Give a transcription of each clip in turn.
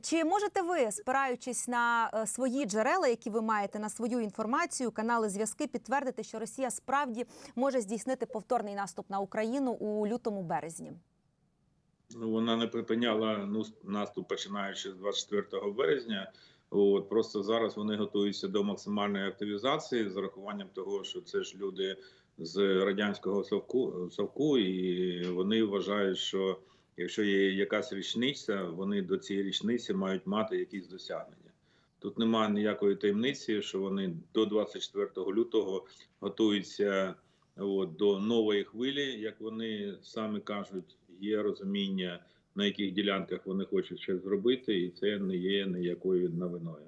Чи можете ви, спираючись на е, свої джерела, які ви маєте на свою інформацію, канали зв'язки, підтвердити, що Росія справді може здійснити повторний наступ на Україну у лютому березні? Ну, вона не припиняла ну, наступ починаючи з 24 березня. От просто зараз вони готуються до максимальної активізації з урахуванням того, що це ж люди з радянського совку, совку, і вони вважають, що якщо є якась річниця, вони до цієї річниці мають мати якісь досягнення. Тут немає ніякої таємниці, що вони до 24 лютого готуються от, до нової хвилі, як вони самі кажуть, є розуміння, на яких ділянках вони хочуть щось зробити, і це не є ніякою новиною.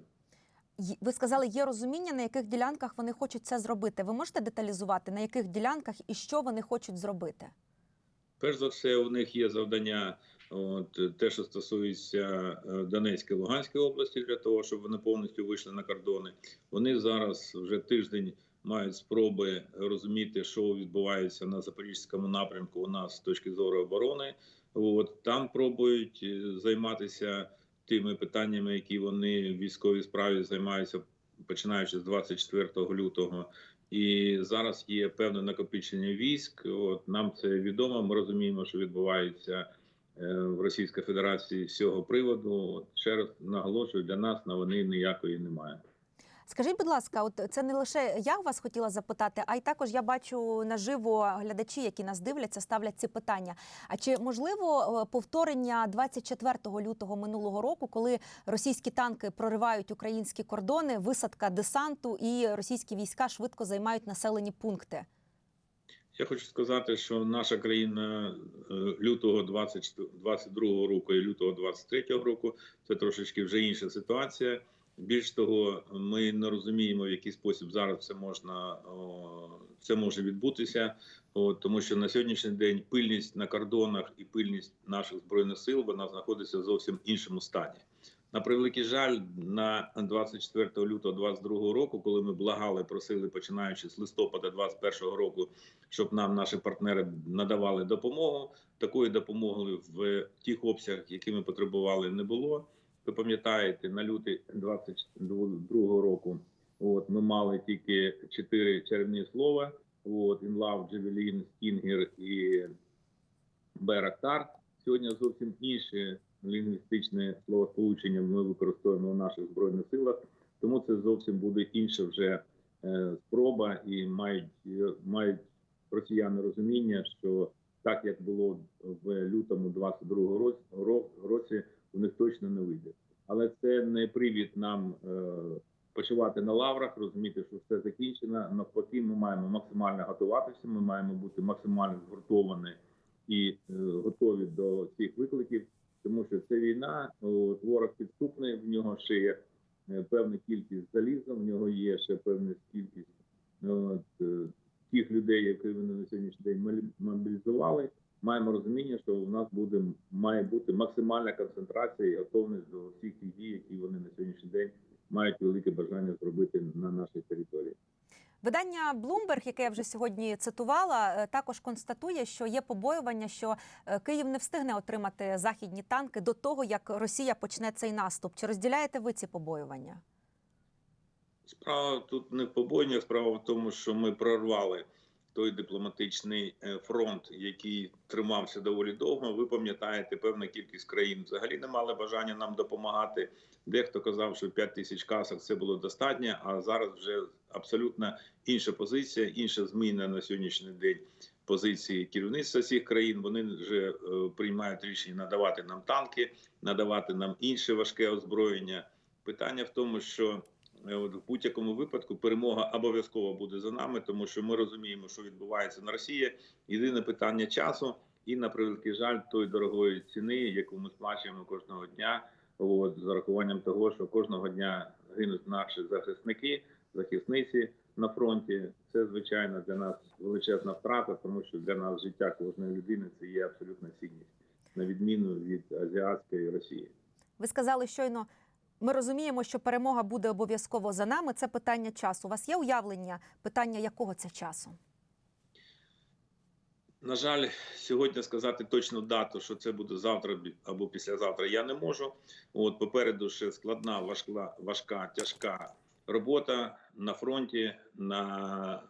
Ви сказали, є розуміння, на яких ділянках вони хочуть це зробити. Ви можете деталізувати, на яких ділянках і що вони хочуть зробити? Перш за все, у них є завдання, от те, що стосується е, Донецької Луганської області, для того, щоб вони повністю вийшли на кордони. Вони зараз вже тиждень мають спроби розуміти, що відбувається на запорізькому напрямку. У нас з точки зору оборони. От там пробують е, займатися тими питаннями, які вони в військовій справі займаються, починаючи з 24 лютого. І зараз є певне накопичення військ. От нам це відомо. Ми розуміємо, що відбувається е, в Російській Федерації з цього приводу. От ще раз наголошую, для нас новини ніякої немає. Скажіть, будь ласка, от це не лише я вас хотіла запитати, а й також я бачу наживо глядачі, які нас дивляться, ставлять ці питання. А чи можливо е, повторення 24 лютого минулого року, коли російські танки проривають українські кордони, висадка десанту і російські війська швидко займають населені пункти? Я хочу сказати, що наша країна е, лютого 2022 року і лютого 2023 року це трошечки вже інша ситуація. Більш того, ми не розуміємо, в який спосіб зараз це можна це може відбутися, тому що на сьогоднішній день пильність на кордонах і пильність наших збройних сил вона знаходиться в зовсім іншому стані. На превеликий жаль, на 24 лютого 2022 року, коли ми благали, просили, починаючи з листопада 2021 року, щоб нам наші партнери надавали допомогу. Такої допомоги в тих обсягах, які ми потребували, не було. Ви пам'ятаєте, на лютий 22 року, от ми мали тільки чотири червні слова: от інлав, Джевелін, Стінгер і Берактар. Сьогодні зовсім інші лінгвістичне словосполучення ми використовуємо в наших збройних силах, тому це зовсім буде інша вже е, спроба, і мають мають росіяни розуміння, що так як було в лютому 22 році, ро- році, у них точно не вийде. Але це не привід нам е, почувати на лаврах, розуміти, що все закінчено. Навпаки, ми маємо максимально готуватися. Ми маємо бути максимально згуртовані і е, готові до цих викликів тому що це війна, от, ворог підступний, в нього ще є е, певна кількість заліза, в нього є ще певна кількість от, е, тих людей, які вони на сьогоднішній день мобі- мобілізували. Маємо розуміння, що у нас буде має бути максимальна концентрація і готовність до всіх тих дій, які вони на сьогоднішній день мають велике бажання зробити на нашій території. Видання Bloomberg, яке я вже сьогодні цитувала, е, також констатує, що є побоювання, що е, Київ не встигне отримати західні танки до того, як Росія почне цей наступ. Чи розділяєте ви ці побоювання? Справа тут не в побойнях, справа в тому, що ми прорвали той дипломатичний е, фронт, який тримався доволі довго. Ви пам'ятаєте, певна кількість країн взагалі не мали бажання нам допомагати. Дехто казав, що 5 тисяч касок це було достатньо. А зараз вже абсолютно інша позиція, інша зміна на сьогоднішній день позиції керівництва цих країн. Вони вже е, приймають рішення надавати нам танки, надавати нам інше важке озброєння. Питання в тому, що От в будь-якому випадку перемога обов'язково буде за нами, тому що ми розуміємо, що відбувається на Росії. Єдине питання часу і на превеликий жаль той дорогої ціни, яку ми сплачуємо кожного дня. От, з урахуванням того, що кожного дня гинуть наші захисники, захисниці на фронті. Це звичайно для нас величезна втрата, тому що для нас життя кожної людини це є абсолютна цінність, на відміну від азіатської Росії. Ви сказали щойно. Ми розуміємо, що перемога буде обов'язково за нами. Це питання часу. У вас є уявлення питання якого це часу? На жаль, сьогодні сказати точну дату, що це буде завтра або післязавтра, я не можу. От попереду ще складна, важка, важка, тяжка робота на фронті, на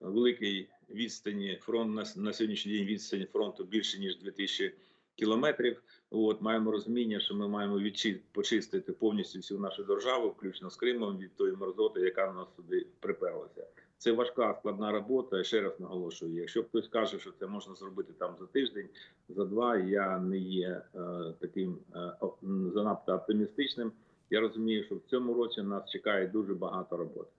великій відстані. Фронт на, на сьогоднішній день відстань фронту більше ніж 2000 кілометрів. От маємо розуміння, що ми маємо відчи, почистити повністю всю нашу державу, включно з Кримом, від тої мерзоти, яка в нас сюди приперлася. Це важка складна робота. Ще раз наголошую. Якщо хтось каже, що це можна зробити там за тиждень, за два, я не є е, таким е, занадто оптимістичним. Я розумію, що в цьому році нас чекає дуже багато роботи.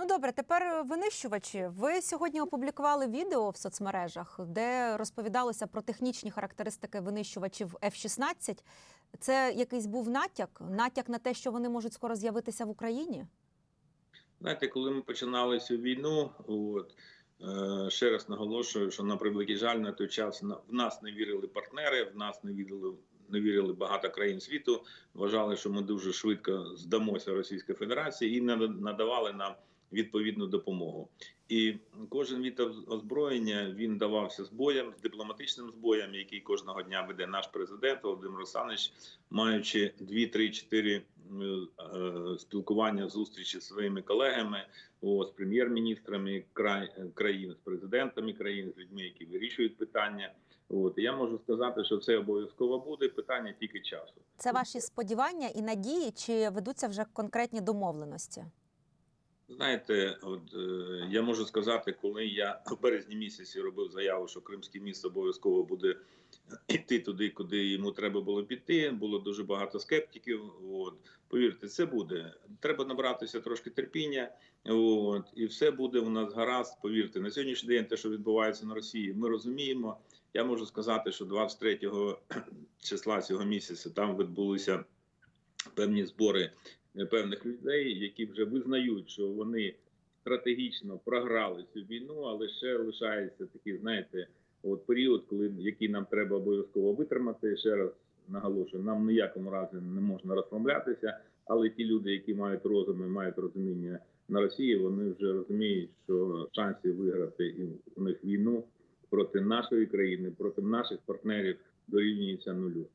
Ну добре, тепер е, винищувачі. Ви сьогодні опублікували відео в соцмережах, де розповідалося про технічні характеристики винищувачів F-16. Це якийсь був натяк? Натяк на те, що вони можуть скоро з'явитися в Україні? Знаєте, коли ми починали цю війну, от е, ще раз наголошую, що на превеликий жаль на той час в нас не вірили партнери, в нас не вірили. Не вірили багато країн світу, вважали, що ми дуже швидко здамося Російській Федерації і не надавали нам відповідну допомогу. І кожен від оз- озброєння він давався з з дипломатичним збоєм, який кожного дня веде наш президент Володимир Олександрович, маючи 2, 3, 4 е, спілкування, зустрічі зі своїми колегами, о, з прем'єр-міністрами край, країн, з президентами країн, з людьми, які вирішують питання. От я можу сказати, що це обов'язково буде питання тільки часу. Це ваші сподівання і надії, чи ведуться вже конкретні домовленості? Знаєте, от е, я можу сказати, коли я в березні місяці робив заяву, що Кримський міст обов'язково буде йти туди, куди йому треба було піти. Було дуже багато скептиків. От повірте, це буде. Треба набратися трошки терпіння. От і все буде у нас гаразд. Повірте, на сьогоднішній день те, що відбувається на Росії, ми розуміємо. Я можу сказати, що 23 числа цього місяця там відбулися певні збори певних людей, які вже визнають, що вони стратегічно програли цю війну, але ще лишається такий, знаєте, от період, коли який нам треба обов'язково витримати. Ще раз наголошую, нам ніякому разі не можна розмовлятися, але ті люди, які мають розум і мають розуміння на Росії, вони вже розуміють, що шансів виграти і у них війну проти нашої країни, проти наших партнерів дорівнюється нулю.